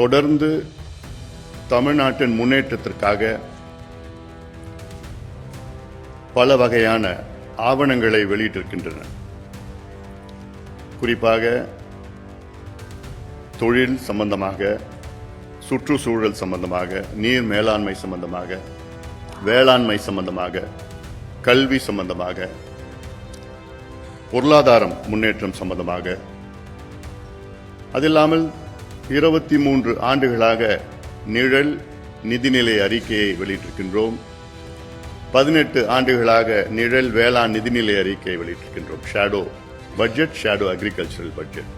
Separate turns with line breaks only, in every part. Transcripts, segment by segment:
தொடர்ந்து தமிழ்நாட்டின் முன்னேற்றத்திற்காக பல வகையான ஆவணங்களை வெளியிட்டிருக்கின்றன. குறிப்பாக தொழில் சம்பந்தமாக சுற்றுச்சூழல் சம்பந்தமாக நீர் மேலாண்மை சம்பந்தமாக வேளாண்மை சம்பந்தமாக கல்வி சம்பந்தமாக பொருளாதாரம் முன்னேற்றம் சம்பந்தமாக. அதில்லாமல் இருபத்தி மூன்று ஆண்டுகளாக நிழல் நிதிநிலை அறிக்கையை வெளியிட்டிருக்கின்றோம். பதினெட்டு ஆண்டுகளாக நிழல் வேளாண் நிதிநிலை அறிக்கையை வெளியிட்டிருக்கின்றோம். Shadow budget shadow agricultural budget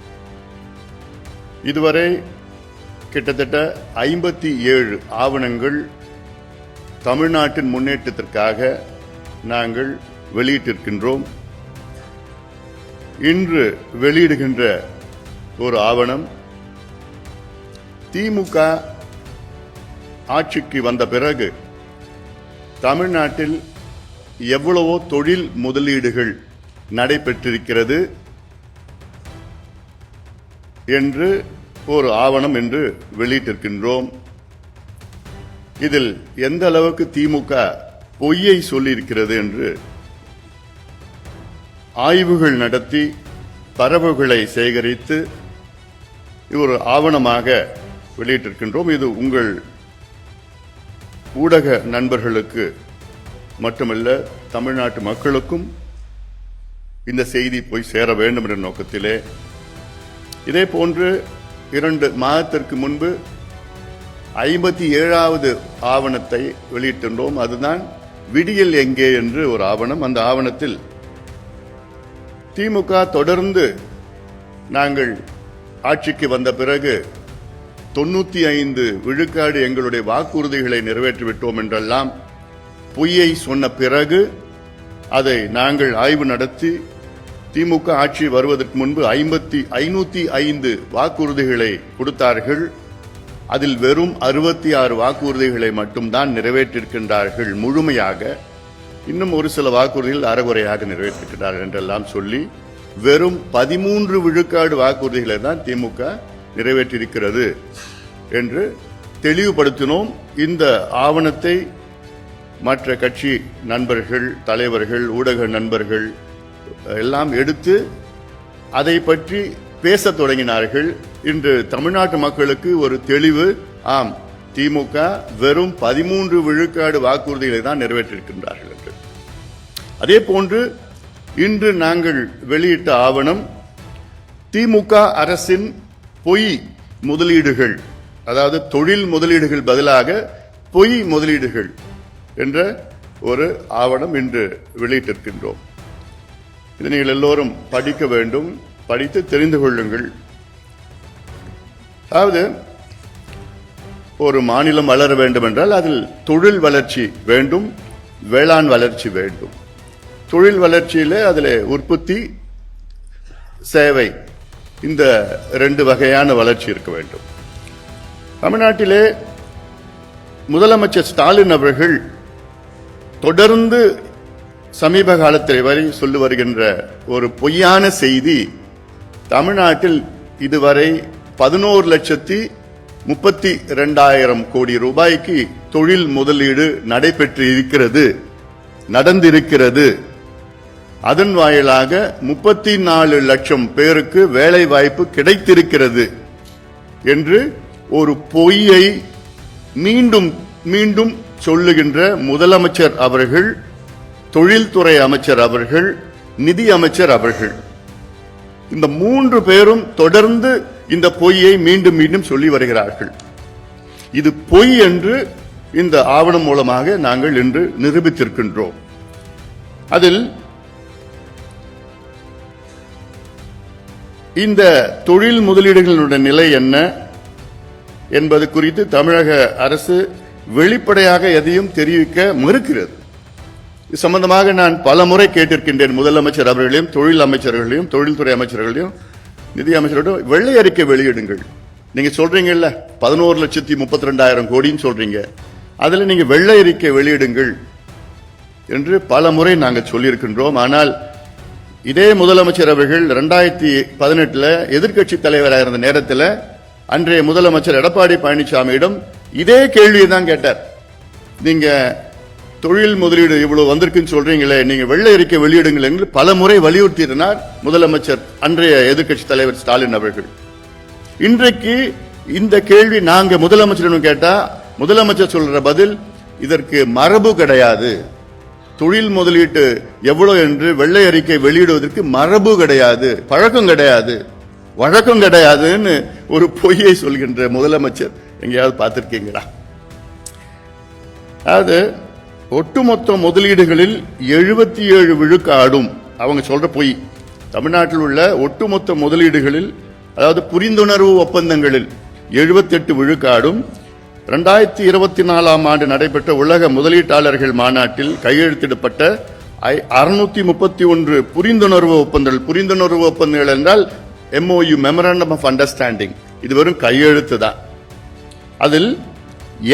இதுவரை கிட்டத்தட்ட ஐம்பத்தி ஏழு ஆவணங்கள் தமிழ்நாட்டின் முன்னேற்றத்திற்காக நாங்கள் வெளியிட்டிருக்கின்றோம். இன்று வெளியிடுகின்ற ஒரு ஆவணம் திமுக ஆட்சிக்கு வந்த பிறகு தமிழ்நாட்டில் எவ்வளவோ தொழில் முதலீடுகள் நடைபெற்றிருக்கிறது என்று ஒரு ஆவணம் என்று வெளியிட்டிருக்கின்றோம். இதில் எந்த அளவுக்கு திமுக பொய்யை சொல்லியிருக்கிறது என்று ஆய்வுகள் நடத்தி தரவுகளை சேகரித்து ஒரு ஆவணமாக வெளியிட்டிருக்கின்றோம். இது உங்கள் ஊடக நண்பர்களுக்கு மட்டுமல்ல தமிழ்நாட்டு மக்களுக்கும் இந்த செய்தி போய் சேர வேண்டும் என்ற நோக்கத்திலே. இதே போன்று இரண்டு மாதத்திற்கு முன்பு ஐம்பத்தி ஏழாவது ஆவணத்தை வெளியிட்டிருந்தோம். அதுதான் விடியல் எங்கே என்று ஒரு ஆவணம். அந்த ஆவணத்தில் திமுக தொடர்ந்து நாங்கள் ஆட்சிக்கு வந்த பிறகு தொண்ணூத்தி ஐந்து விழுக்காடு எங்களுடைய வாக்குறுதிகளை நிறைவேற்றிவிட்டோம் என்றெல்லாம் பொய்யை சொன்ன பிறகு அதை நாங்கள் ஆய்வு நடத்தி திமுக ஆட்சி வருவதற்கு முன்பு ஐம்பத்தி ஐநூத்தி ஐந்து வாக்குறுதிகளை கொடுத்தார்கள். அதில் வெறும் அறுபத்தி ஆறு வாக்குறுதிகளை மட்டும்தான் நிறைவேற்றிருக்கின்றார்கள் முழுமையாக. இன்னும் ஒரு சில வாக்குறுதிகள் அறகுறையாக நிறைவேற்றிருக்கிறார்கள் என்றெல்லாம் சொல்லி வெறும் பதிமூன்று விழுக்காடு வாக்குறுதிகளை தான் திமுக நிறைவேற்றியிருக்கிறது. என்று தெளிவுபடுத்தினோம். இந்த ஆவணத்தை மற்ற கட்சி நண்பர்கள் தலைவர்கள் ஊடக நண்பர்கள் எல்லாம் எடுத்து அதை பற்றி பேசத் தொடங்கினார்கள். இன்று தமிழ்நாட்டு மக்களுக்கு ஒரு தெளிவு. ஆம் திமுக வெறும் பதிமூன்று விழுக்காடு வாக்குறுதிகளை தான் நிறைவேற்றிருக்கின்றார்கள் என்று. அதே போன்று இன்று நாங்கள் வெளியிட்ட ஆவணம் திமுக அரசின் பொய் முதலீடுகள் அதாவது தொழில் முதலீடுகள் பதிலாக பொய் முதலீடுகள் என்ற ஒரு ஆவணம் இன்று வெளியிட்டிருக்கின்றோம். இதை நீங்கள் எல்லோரும் படிக்க வேண்டும் படித்து தெரிந்து கொள்ளுங்கள். அதாவது ஒரு மாநிலம் வளர வேண்டும் என்றால் அதில் தொழில் வளர்ச்சி வேண்டும் வேளாண் வளர்ச்சி வேண்டும். தொழில் வளர்ச்சியில் அதில் உற்பத்தி சேவை இந்த ரெண்டு வகையான வளர்ச்சி இருக்க வேண்டும். தமிழ்நாட்டிலே முதலமைச்சர் ஸ்டாலின் அவர்கள் தொடர்ந்து சமீப காலத்தில் வரை சொல்லி வருகின்ற ஒரு பொய்யான செய்தி தமிழ்நாட்டில் இதுவரை பதினோரு லட்சத்தி முப்பத்தி இரண்டாயிரம் கோடி ரூபாய்க்கு தொழில் முதலீடு நடைபெற்று இருக்கிறது நடந்திருக்கிறது. அதன் வாயிலாக முப்பத்தி நாலு லட்சம் பேருக்கு வேலை வாய்ப்பு கிடைத்திருக்கிறது என்று ஒரு பொய்யை மீண்டும் மீண்டும் சொல்லுகின்ற முதலமைச்சர் அவர்கள் தொழில்துறை அமைச்சர் அவர்கள் நிதி அமைச்சர் அவர்கள். இந்த மூன்று பேரும் தொடர்ந்து இந்த பொய்யை மீண்டும் மீண்டும் சொல்லி வருகிறார்கள். இது பொய் என்று இந்த ஆவணம் மூலமாக நாங்கள் இன்று நிரூபித்திருக்கின்றோம். அதில் இந்த தொழில் முதலீடுகளுடைய நிலை என்ன? என்பது குறித்து தமிழக அரசு வெளிப்படையாக எதையும் தெரிவிக்க மறுக்கிறது. இது சம்பந்தமாக நான் பல முறை கேட்டிருக்கின்றேன் முதலமைச்சர் அவர்களையும் தொழில் அமைச்சர்களையும் தொழில்துறை அமைச்சர்களையும். நிதி அமைச்சர்களிடம் வெள்ளை அறிக்கை வெளியிடுங்கள். நீங்க சொல்றீங்கல்ல பதினோரு லட்சத்தி முப்பத்தி ரெண்டாயிரம் கோடின்னு சொல்றீங்க. அதில் நீங்க வெள்ளை அறிக்கை வெளியிடுங்கள் என்று பல முறை நாங்கள் சொல்லியிருக்கின்றோம். ஆனால் இதே முதலமைச்சர் அவர்கள் ரெண்டாயிரத்தி பதினெட்டுல எதிர்க்கட்சி தலைவராக இருந்த நேரத்தில் அன்றைய முதலமைச்சர் எடப்பாடி பழனிசாமியிடம் இதே கேள்வியை தான் கேட்டார். நீங்க தொழில் முதலீடு இவ்வளவு வந்திருக்குன்னு சொல்றீங்களே நீங்க வெள்ளை அறிக்கை வெளியிடுங்கள் என்று பல முறை வலியுறுத்தினார் முதலமைச்சர் அன்றைய எதிர்க்கட்சி தலைவர் ஸ்டாலின் அவர்கள். இன்றைக்கு இந்த கேள்வி நாங்க முதலமைச்சரிடம் கேட்டா முதலமைச்சர் சொல்ற பதில் இதற்கு மரபு கிடையாது. தொழில் முதலீட்டு எவ்வளவு என்று வெள்ளை அறிக்கை வெளியிடுவதற்கு மரபு கிடையாது பழக்கம் கிடையாது. வழக்கம் கிடையாதுன்னு ஒரு பொய்யை சொல்கின்ற முதலமைச்சர் எங்கேயாவது பார்த்துருக்கீங்களா? அது ஒட்டுமொத்த முதலீடுகளில் எழுபத்தி ஏழு விழுக்காடும் அவங்க சொல்ற பொய். தமிழ்நாட்டில் உள்ள ஒட்டுமொத்த முதலீடுகளில் அதாவது புரிந்துணர்வு ஒப்பந்தங்களில் 78 விழுக்காடும் ரெண்டாயிரத்தி இருபத்தி நாலாம் ஆண்டு நடைபெற்ற உலக முதலீட்டாளர்கள் மாநாட்டில் கையெழுத்திடப்பட்ட அறுநூத்தி முப்பத்தி ஒன்று புரிந்துணர்வு ஒப்பந்தங்கள். புரிந்துணர்வு ஒப்பந்தங்கள் என்றால் எம்ஓயு மெமரண்டம் ஆஃப் அண்டர்ஸ்டாண்டிங் இது வெறும் கையெழுத்து தான். அதில்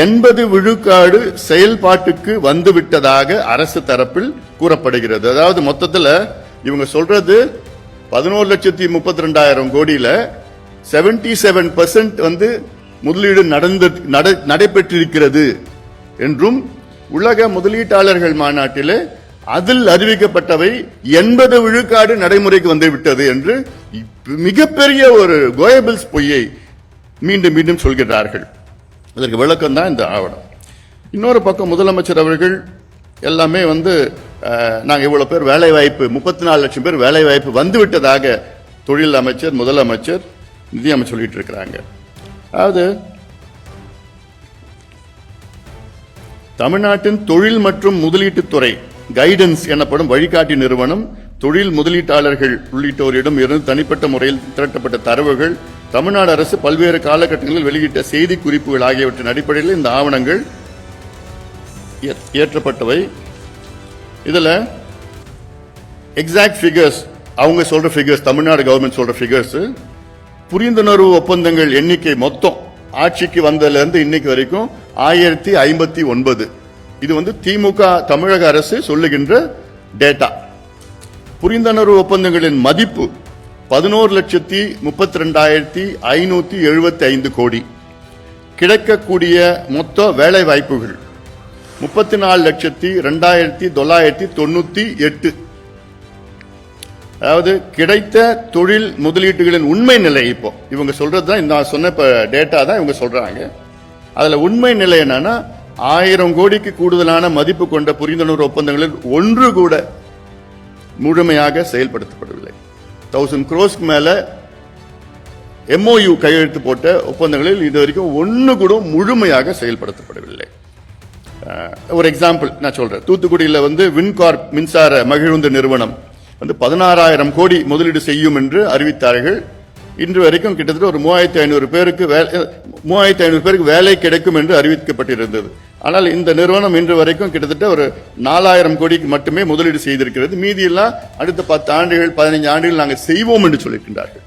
எண்பது விழுக்காடு செயல்பாட்டுக்கு வந்துவிட்டதாக அரசு தரப்பில் கூறப்படுகிறது. அதாவது மொத்தத்தில் இவங்க சொல்றது பதினோரு லட்சத்தி முப்பத்தி ரெண்டாயிரம் கோடியில செவன்டி செவன் பர்சன்ட் வந்து முதலீடு நடந்து நடைபெற்றிருக்கிறது என்றும் உலக முதலீட்டாளர்கள் மாநாட்டிலே அதில் அறிவிக்கப்பட்டவை எண்பது விழுக்காடு நடைமுறைக்கு வந்துவிட்டது என்று மிகப்பெரிய ஒரு கோயபிள்ஸ் பொய்யை மீண்டும் மீண்டும் சொல்கிறார்கள். அதற்கு விளக்கம் தான் இந்த ஆவணம். இன்னொரு பக்கம் முதலமைச்சர் அவர்கள் எல்லாமே வந்து நாங்கள் இவ்வளோ பேர் வேலை வாய்ப்பு முப்பத்தி நாலு லட்சம் பேர் வேலை வாய்ப்பு தொழில் அமைச்சர் முதலமைச்சர் நிதியமைச்சர் சொல்லிட்டு இருக்கிறாங்க அதாவது தமிழ்நாட்டின் தொழில் மற்றும் முதலீட்டுத்துறை கைடன்ஸ் எனப்படும் வழிகாட்டி நிறுவனம் தொழில் முதலீட்டாளர்கள் உள்ளிட்டோரிடம் இருந்து தனிப்பட்ட முறையில் திரட்டப்பட்ட தரவுகள் தமிழ்நாடு அரசு பல்வேறு காலகட்டங்களில் வெளியிட்ட செய்தி குறிப்புகள் ஆகியவற்றின் அடிப்படையில் இந்த ஆவணங்கள் ஏற்றப்பட்டவை. இதில் எக்ஸாக்ட் ஃபிகர்ஸ் அவங்க சொல்ற ஃபிகர்ஸ் தமிழ்நாடு கவர்மெண்ட் சொல்ற ஃபிகர்ஸ் புரிந்துணர்வு ஒப்பந்தங்கள் எண்ணிக்கை மொத்தம் ஆட்சிக்கு வந்ததுலேருந்து இன்னைக்கு வரைக்கும் ஆயிரத்தி ஐம்பத்தி ஒன்பது. இது வந்து திமுக தமிழக அரசு சொல்லுகின்ற டேட்டா புரிந்துணர்வு ஒப்பந்தங்களின் மதிப்பு பதினோரு லட்சத்தி முப்பத்தி ரெண்டாயிரத்தி ஐநூத்தி எழுபத்தி ஐந்து கோடி. கிடைக்கக்கூடிய மொத்த வேலை வாய்ப்புகள் முப்பத்தி நாலு லட்சத்தி ரெண்டாயிரத்தி தொள்ளாயிரத்தி தொண்ணூத்தி எட்டு. அதாவது கிடைத்த தொழில் முதலீட்டுகளின் உண்மை நிலை இப்போ. இவங்க சொல்றது தான் நான் சொன்ன இப்போ டேட்டா தான் இவங்க சொல்றாங்க. அதில் உண்மை நிலை என்னன்னா ஆயிரம் கோடிக்கு கூடுதலான மதிப்பு கொண்ட புரிந்துணர்வு ஒப்பந்தங்களில் ஒன்று கூட முழுமையாக செயல்படுத்தப்படவில்லை. தௌசண்ட் குரோஸ்க்கு மேலே எம்ஓயு கையெழுத்து போட்ட ஒப்பந்தங்களில் இது வரைக்கும் ஒன்று கூட முழுமையாக செயல்படுத்தப்படவில்லை. ஒரு எக்ஸாம்பிள் நான் சொல்கிறேன் தூத்துக்குடியில் வந்து வின்கார்ப் மின்சார மகிழுந்து நிறுவனம் வந்து பதினாறாயிரம் கோடி முதலீடு செய்யும் என்று அறிவித்தார்கள். இன்று வரைக்கும் கிட்டத்தட்ட ஒரு மூவாயிரத்தி ஐநூறு பேருக்கு வேலை மூவாயிரத்தி ஐநூறு பேருக்கு வேலை கிடைக்கும் என்று அறிவிக்கப்பட்டிருந்தது. ஆனால் இந்த நிறுவனம் இன்று வரைக்கும் கிட்டத்தட்ட ஒரு நாலாயிரம் கோடிக்கு மட்டுமே முதலீடு செய்திருக்கிறது. மீதியெல்லாம் அடுத்த பத்து ஆண்டுகள் பதினைஞ்சு ஆண்டுகள் நாங்கள் செய்வோம் என்று சொல்லியிருக்கின்றார்கள்.